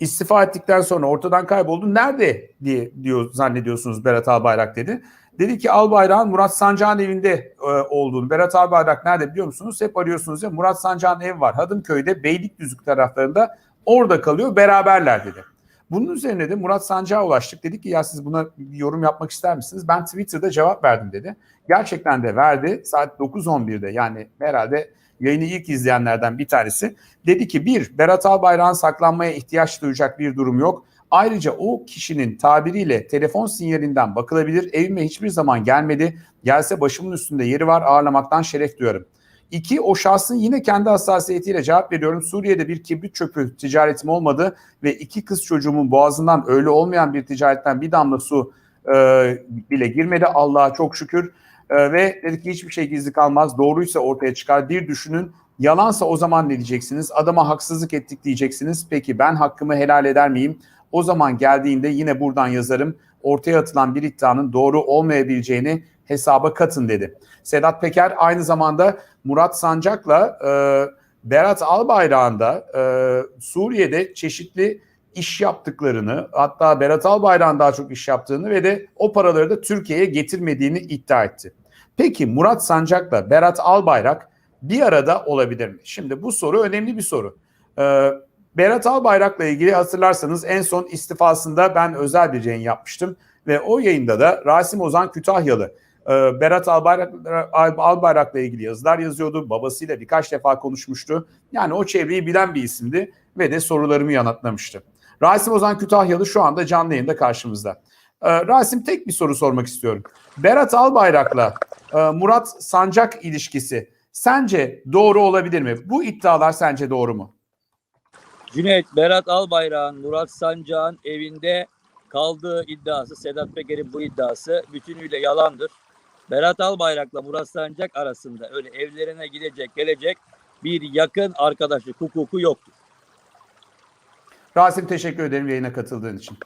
istifa ettikten sonra ortadan kayboldu. Nerede diye diyor zannediyorsunuz Berat Albayrak dedi. Dedi ki Albayrak'ın Murat Sancak'ın evinde e, olduğunu. Berat Albayrak nerede biliyor musunuz? Hep arıyorsunuz ya Murat Sancak'ın evi var. Hadımköy'de Beylikdüzü taraflarında orada kalıyor. Beraberler dedi. Bunun üzerine de Murat Sancak'a ulaştık. Dedik ki ya siz buna bir yorum yapmak ister misiniz? Ben Twitter'da cevap verdim dedi. Gerçekten de verdi. Saat 9.11'de yani herhalde yayını ilk izleyenlerden bir tanesi. Dedi ki bir, Berat Albayrak'ın saklanmaya ihtiyaç duyacak bir durum yok. Ayrıca o kişinin tabiriyle telefon sinyalinden bakılabilir. Evime hiçbir zaman gelmedi. Gelse başımın üstünde yeri var ağırlamaktan şeref duyarım. İki, o şahsın yine kendi hassasiyetiyle cevap veriyorum. Suriye'de bir kibrit çöpü ticaretim olmadı ve iki kız çocuğumun boğazından öyle olmayan bir ticaretten bir damla su e, bile girmedi. Allah'a çok şükür. E, ve dedi ki hiçbir şey gizli kalmaz. Doğruysa ortaya çıkar. Bir düşünün. Yalansa o zaman ne diyeceksiniz? Adama haksızlık ettik diyeceksiniz. Peki ben hakkımı helal eder miyim? O zaman geldiğinde yine buradan yazarım. Ortaya atılan bir iddianın doğru olmayabileceğini hesaba katın dedi. Sedat Peker aynı zamanda Murat Sancak'la e, Berat Albayrak'ın da e, Suriye'de çeşitli iş yaptıklarını hatta Berat Albayrak'ın daha çok iş yaptığını ve de o paraları da Türkiye'ye getirmediğini iddia etti. Peki Murat Sancak'la Berat Albayrak bir arada olabilir mi? Şimdi bu soru önemli bir soru. Ee, Berat Albayrak'la ilgili hatırlarsanız en son istifasında ben özel bir yayın yapmıştım ve o yayında da Rasim Ozan Kütahyalı e, Berat Albayrak, Albayrak'la ilgili yazılar yazıyordu. Babasıyla birkaç defa konuşmuştu. Yani o çevreyi bilen bir isimdi ve de sorularımı yanıtlamıştı. Rasim Ozan Kütahyalı şu anda canlı yayında karşımızda. Ee, Rasim tek bir soru sormak istiyorum. Berat Albayrak'la e, Murat Sancak ilişkisi sence doğru olabilir mi? Bu iddialar sence doğru mu? Cüneyt Berat Albayrak'ın Murat Sancak'ın evinde kaldığı iddiası, Sedat Peker'in bu iddiası bütünüyle yalandır. Berat Albayrak'la Murat Sancak arasında öyle evlerine gidecek, gelecek bir yakın arkadaşlık hukuku yoktur. Rasim teşekkür ederim yayına katıldığın için.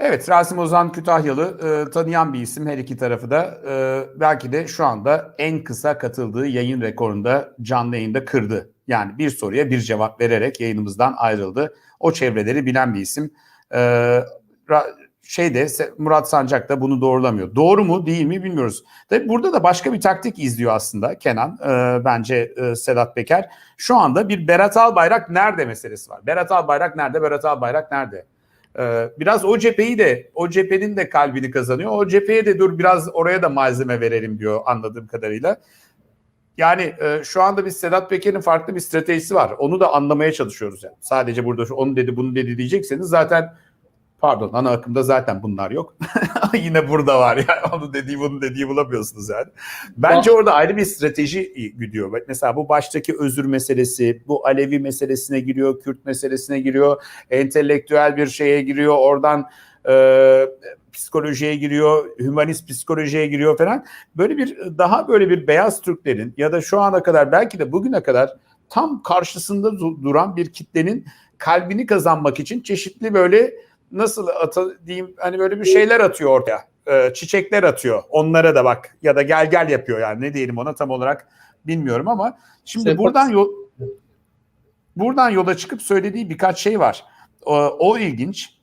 Evet Rasim Ozan Kütahyalı e, tanıyan bir isim her iki tarafı da e, belki de şu anda en kısa katıldığı yayın rekorunda canlı yayında kırdı. Yani bir soruya bir cevap vererek yayınımızdan ayrıldı. O çevreleri bilen bir isim. E, şeyde Murat Sancak da bunu doğrulamıyor. Doğru mu değil mi bilmiyoruz. Tabii burada da başka bir taktik izliyor aslında Kenan e, bence e, Sedat Peker. Şu anda bir Berat Albayrak nerede meselesi var. Berat Albayrak nerede? Berat Albayrak nerede? E, biraz o cepheyi de o cephenin de kalbini kazanıyor. O cepheye de dur biraz oraya da malzeme verelim diyor anladığım kadarıyla. Yani e, şu anda biz Sedat Peker'in farklı bir stratejisi var. Onu da anlamaya çalışıyoruz yani. Sadece burada onu dedi bunu dedi diyecekseniz zaten Pardon ana akımda zaten bunlar yok. Yine burada var yani onu dediği bunu dediği bulamıyorsunuz yani. Bence orada ayrı bir strateji gidiyor. Mesela bu baştaki özür meselesi, bu Alevi meselesine giriyor, Kürt meselesine giriyor, entelektüel bir şeye giriyor, oradan e, psikolojiye giriyor, hümanist psikolojiye giriyor falan. Böyle bir daha böyle bir beyaz Türklerin ya da şu ana kadar belki de bugüne kadar tam karşısında duran bir kitlenin kalbini kazanmak için çeşitli böyle nasıl ata diyeyim hani böyle bir şeyler atıyor ortaya. E, çiçekler atıyor. Onlara da bak ya da gel gel yapıyor yani ne diyelim ona tam olarak bilmiyorum ama şimdi Sepat. buradan yol buradan yola çıkıp söylediği birkaç şey var. O, o ilginç.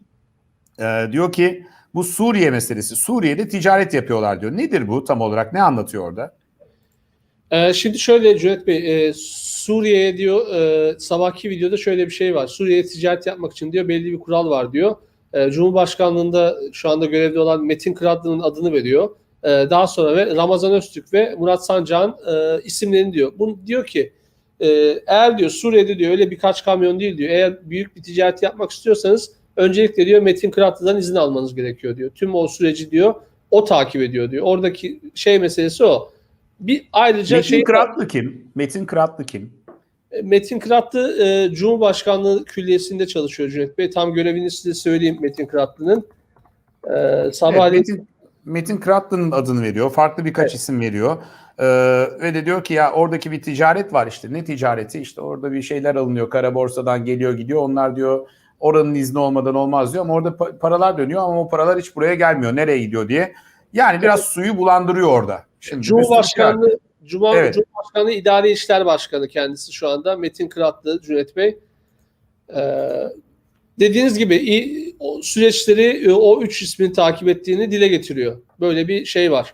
E, diyor ki bu Suriye meselesi. Suriye'de ticaret yapıyorlar diyor. Nedir bu tam olarak? Ne anlatıyor orada? Ee, şimdi şöyle Cüneyt Bey, e, Suriye'ye diyor e, sabahki videoda şöyle bir şey var. Suriye'ye ticaret yapmak için diyor belli bir kural var diyor. E, Cumhurbaşkanlığında şu anda görevde olan Metin Kıratlı'nın adını veriyor. E, daha sonra ve Ramazan Öztürk ve Murat Sancak'ın e, isimlerini diyor. Bunu diyor ki e, eğer diyor Suriye'de diyor öyle birkaç kamyon değil diyor. Eğer büyük bir ticaret yapmak istiyorsanız öncelikle diyor Metin Kıratlı'dan izin almanız gerekiyor diyor. Tüm o süreci diyor o takip ediyor diyor. Oradaki şey meselesi o. Bir ayrıca Metin şey Kıratlı kim? Metin Kıratlı kim? Metin Kıratlı e, Cumhurbaşkanlığı Külliyesi'nde çalışıyor Cüneyt Bey. Tam görevini size söyleyeyim Metin Kıratlı'nın. E, sabahleyin... Evet, Metin, Metin Kıratlı'nın adını veriyor. Farklı birkaç evet. isim veriyor. Ee, ve de diyor ki ya oradaki bir ticaret var işte. Ne ticareti? İşte orada bir şeyler alınıyor. Kara borsadan geliyor gidiyor. Onlar diyor oranın izni olmadan olmaz diyor. Ama orada pa- paralar dönüyor ama o paralar hiç buraya gelmiyor. Nereye gidiyor diye. Yani biraz evet. suyu bulandırıyor orada. Şimdi Cumhurbaşkanlığı Cuma, evet. Cumhurbaşkanlığı İdari İşler Başkanı kendisi şu anda Metin Kıratlı Cüneyt Bey. Ee, dediğiniz gibi o süreçleri e, o üç ismin takip ettiğini dile getiriyor. Böyle bir şey var.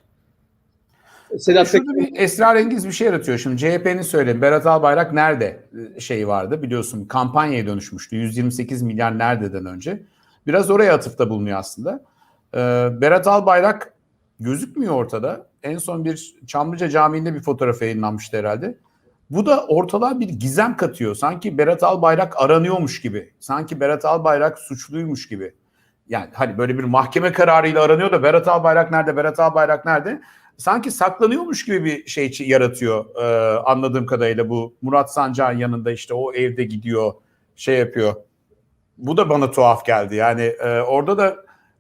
Sedat Şurada Peker, bir esrarengiz bir şey yaratıyor. Şimdi CHP'nin söyleyeyim. Berat Albayrak nerede şey vardı biliyorsun kampanyaya dönüşmüştü. 128 milyar nerededen önce. Biraz oraya atıfta bulunuyor aslında. Ee, Berat Albayrak gözükmüyor ortada. En son bir Çamlıca Camii'nde bir fotoğraf yayınlanmıştı herhalde. Bu da ortalığa bir gizem katıyor. Sanki Berat Albayrak aranıyormuş gibi. Sanki Berat Albayrak suçluymuş gibi. Yani hani böyle bir mahkeme kararıyla aranıyor da Berat Albayrak nerede, Berat Albayrak nerede? Sanki saklanıyormuş gibi bir şey yaratıyor e, anladığım kadarıyla bu Murat Sancak'ın yanında işte o evde gidiyor şey yapıyor. Bu da bana tuhaf geldi. Yani e, orada da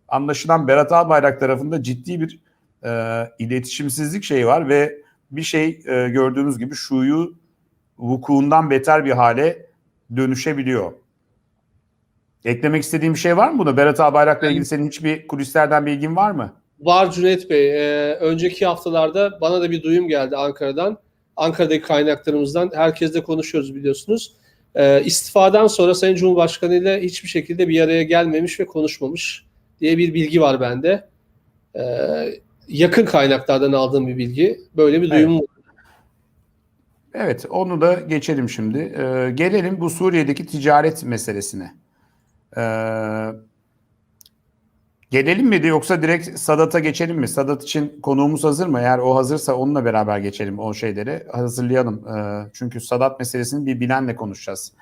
anlaşılan Berat Albayrak tarafında ciddi bir e, iletişimsizlik şeyi var ve bir şey e, gördüğünüz gibi şuyu vukuundan beter bir hale dönüşebiliyor. Eklemek istediğim bir şey var mı buna? Berat Albayrak'la ilgili senin hiçbir kulislerden bilgin var mı? var Cüneyt Bey. Ee, önceki haftalarda bana da bir duyum geldi Ankara'dan. Ankara'daki kaynaklarımızdan. Herkesle konuşuyoruz biliyorsunuz. Ee, istifadan sonra Sayın Cumhurbaşkanı ile hiçbir şekilde bir araya gelmemiş ve konuşmamış diye bir bilgi var bende. Ee, yakın kaynaklardan aldığım bir bilgi. Böyle bir duyum var. Evet, onu da geçelim şimdi. Ee, gelelim bu Suriye'deki ticaret meselesine. Ee, gelelim mi de yoksa direkt Sadat'a geçelim mi? Sadat için konuğumuz hazır mı? Eğer o hazırsa onunla beraber geçelim o şeyleri. Hazırlayalım. Ee, çünkü Sadat meselesini bir bilenle konuşacağız.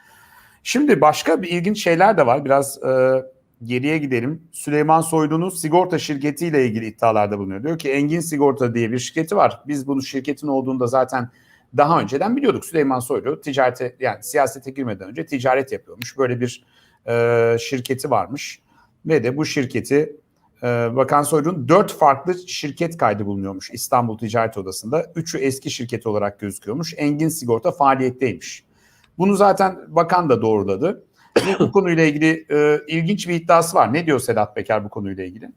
Şimdi başka bir ilginç şeyler de var. Biraz e, geriye gidelim. Süleyman Soylu'nun sigorta şirketiyle ilgili iddialarda bulunuyor. Diyor ki Engin Sigorta diye bir şirketi var. Biz bunu şirketin olduğunda zaten daha önceden biliyorduk. Süleyman Soylu ticarete yani siyasete girmeden önce ticaret yapıyormuş. Böyle bir e, şirketi varmış. Ve de bu şirketi e, Bakan Soylu'nun dört farklı şirket kaydı bulunuyormuş İstanbul Ticaret Odası'nda. Üçü eski şirket olarak gözüküyormuş. Engin Sigorta faaliyetteymiş. Bunu zaten bakan da doğruladı. Bu konuyla ilgili e, ilginç bir iddiası var. Ne diyor Sedat Peker bu konuyla ilgili?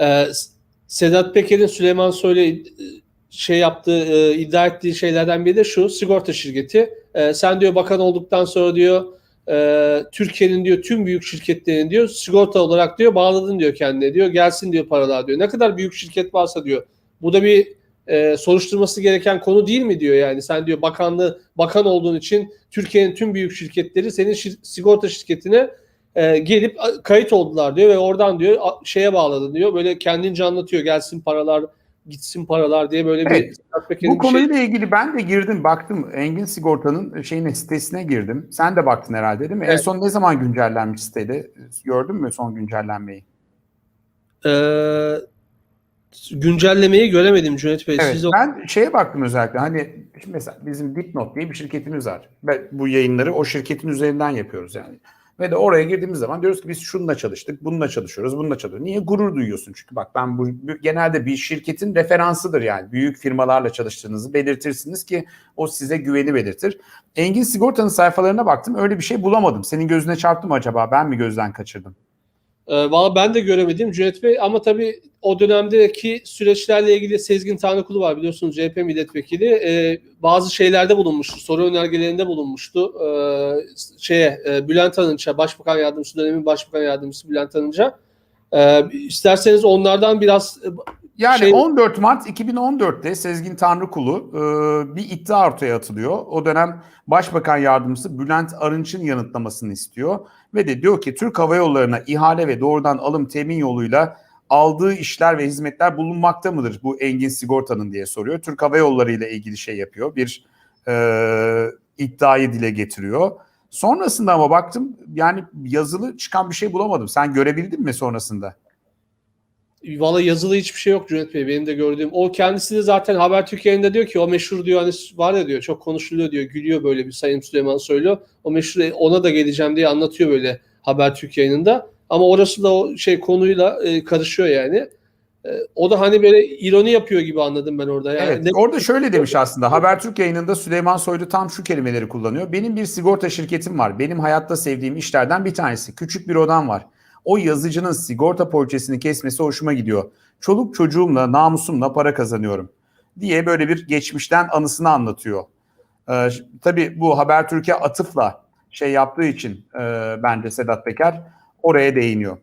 Ee, Sedat Peker'in Süleyman Soylu e, şey yaptığı, e, iddia ettiği şeylerden biri de şu, sigorta şirketi. E, sen diyor bakan olduktan sonra diyor e, Türkiye'nin diyor tüm büyük şirketlerini diyor sigorta olarak diyor bağladın diyor kendine diyor. Gelsin diyor paralar diyor. Ne kadar büyük şirket varsa diyor. Bu da bir e, soruşturması gereken konu değil mi diyor yani. Sen diyor bakanlığı bakan olduğun için Türkiye'nin tüm büyük şirketleri senin şir- sigorta şirketine e, gelip a- kayıt oldular diyor ve oradan diyor a- şeye bağladı diyor. Böyle kendince anlatıyor gelsin paralar gitsin paralar diye böyle Evet. bir Bu bir şey- konuyla ilgili ben de girdim baktım. Engin Sigorta'nın şeyine sitesine girdim. Sen de baktın herhalde değil mi? En Evet. son ne zaman güncellenmiş sitede? Gördün mü son güncellenmeyi? Ee, güncellemeyi göremedim Cüneyt Bey. Evet, Siz o- ben şeye baktım özellikle hani mesela bizim Dipnot diye bir şirketimiz var. Ve bu yayınları o şirketin üzerinden yapıyoruz yani. Ve de oraya girdiğimiz zaman diyoruz ki biz şununla çalıştık, bununla çalışıyoruz, bununla çalışıyoruz. Niye gurur duyuyorsun? Çünkü bak ben bu, bu- genelde bir şirketin referansıdır yani. Büyük firmalarla çalıştığınızı belirtirsiniz ki o size güveni belirtir. Engin Sigorta'nın sayfalarına baktım öyle bir şey bulamadım. Senin gözüne çarptı mı acaba? Ben mi gözden kaçırdım? Ee, Valla ben de göremedim Cüneyt Bey ama tabii o dönemdeki süreçlerle ilgili Sezgin Tanrıkulu var biliyorsunuz CHP milletvekili. Ee, bazı şeylerde bulunmuştu, soru önergelerinde bulunmuştu. Ee, şeye e, Bülent Arınç'a, Başbakan Yardımcısı dönemin Başbakan Yardımcısı Bülent Arınç'a. Ee, isterseniz onlardan biraz e, Yani Şey- 14 Mart 2014'te Sezgin Tanrıkulu e, bir iddia ortaya atılıyor. O dönem Başbakan Yardımcısı Bülent Arınç'ın yanıtlamasını istiyor. Ve de diyor ki Türk Hava Yolları'na ihale ve doğrudan alım temin yoluyla aldığı işler ve hizmetler bulunmakta mıdır bu Engin Sigorta'nın diye soruyor. Türk Hava Yolları ile ilgili şey yapıyor. Bir e, iddiayı dile getiriyor. Sonrasında ama baktım yani yazılı çıkan bir şey bulamadım. Sen görebildin mi sonrasında? Valla yazılı hiçbir şey yok Cüneyt Bey benim de gördüğüm. O kendisi de zaten Haber Türkiye'nin diyor ki o meşhur diyor hani var ya diyor çok konuşuluyor diyor gülüyor böyle bir Sayın Süleyman Soylu. O meşhur ona da geleceğim diye anlatıyor böyle Haber Türkiye'nin de. Ama orası da o şey konuyla e, karışıyor yani. E, o da hani böyle ironi yapıyor gibi anladım ben orada. Yani Evet, ne- orada şöyle demiş aslında. Habertürk yayınında Süleyman Soylu tam şu kelimeleri kullanıyor. Benim bir sigorta şirketim var. Benim hayatta sevdiğim işlerden bir tanesi. Küçük bir odam var. O yazıcının sigorta poliçesini kesmesi hoşuma gidiyor. Çoluk çocuğumla, namusumla para kazanıyorum diye böyle bir geçmişten anısını anlatıyor. Ee, tabii bu Habertürk'e atıfla şey yaptığı için e, bence Sedat Peker oraya değiniyor.